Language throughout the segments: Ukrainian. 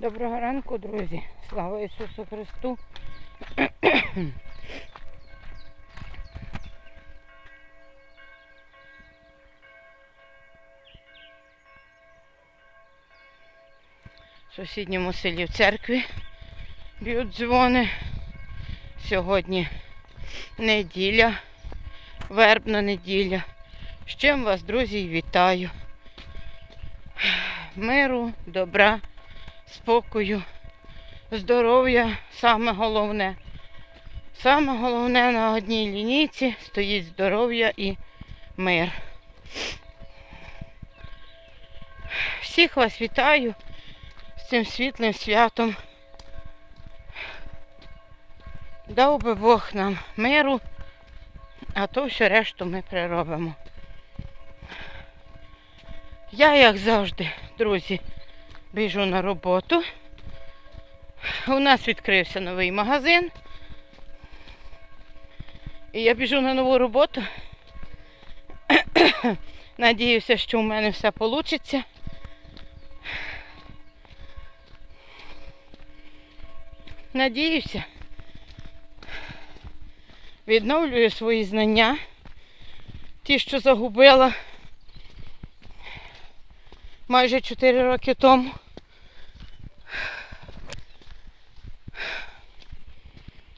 Доброго ранку, друзі. Слава Ісусу Христу. В сусідньому селі в церкві б'ють дзвони. Сьогодні неділя, вербна неділя. З чим вас, друзі, вітаю. Миру, добра, спокою, здоров'я саме головне. Саме головне на одній лінійці стоїть здоров'я і мир. Всіх вас вітаю з цим світлим святом. Дав би Бог нам миру, а то все решту ми приробимо. Я, як завжди, друзі, біжу на роботу. У нас відкрився новий магазин. І я біжу на нову роботу. Надіюся, що у мене все вийде. Надіюся. Відновлюю свої знання. Ті, що загубила майже 4 роки тому.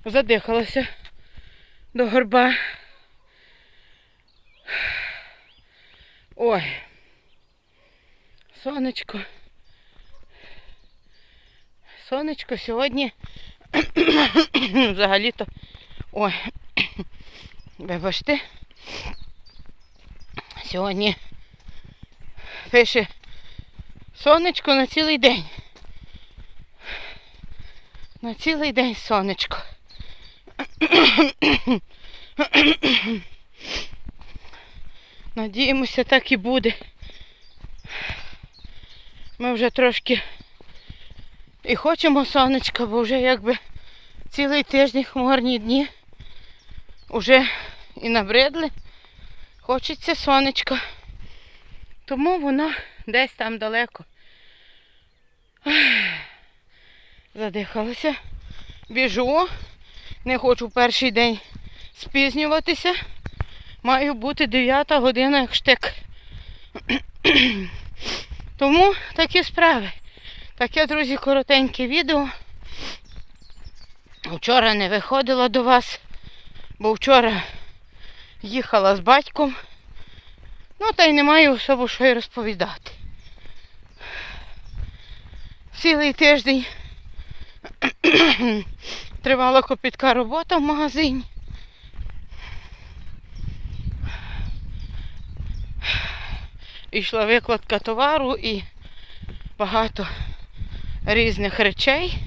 Задихалася до горба. Ой. Сонечко. Сонечко сьогодні взагалі-то. Ой. Вибачте. Сьогодні пише сонечко на цілий день. На цілий день сонечко. Надіємося, так і буде. Ми вже трошки і хочемо сонечка, бо вже якби цілий тиждень хмарні дні. Уже і набридли. Хочеться сонечка. Тому воно десь там далеко. Задихалася. Біжу. Не хочу перший день спізнюватися. Маю бути 9 година як штик. Тому такі справи. Таке, друзі, коротеньке відео. Вчора не виходила до вас, бо вчора їхала з батьком. Ну, та й не маю особо що й розповідати. Цілий тиждень тривала копітка робота в магазині. Ішла викладка товару і багато різних речей.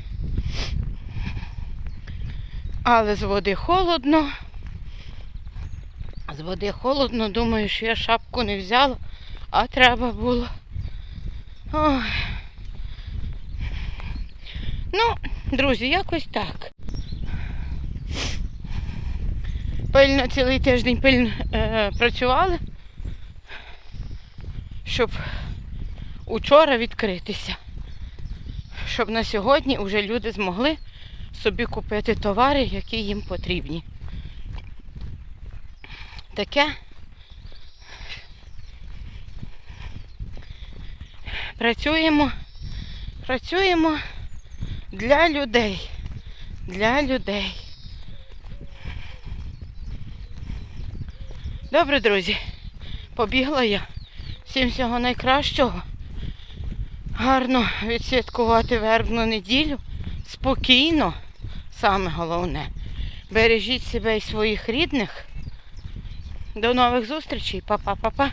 Але з води холодно. З води холодно, думаю, що я шапку не взяла, а треба було. Ой. Ну, друзі, якось так. Пильно цілий тиждень пильно е, працювали, щоб учора відкритися. Щоб на сьогодні вже люди змогли собі купити товари, які їм потрібні. Таке. Працюємо, працюємо для людей. Для людей. Добре, друзі. Побігла я. Всім всього найкращого. Гарно відсвяткувати вербну неділю. Спокійно, саме головне. Бережіть себе і своїх рідних. До нових зустрічей. Па-па-па-па.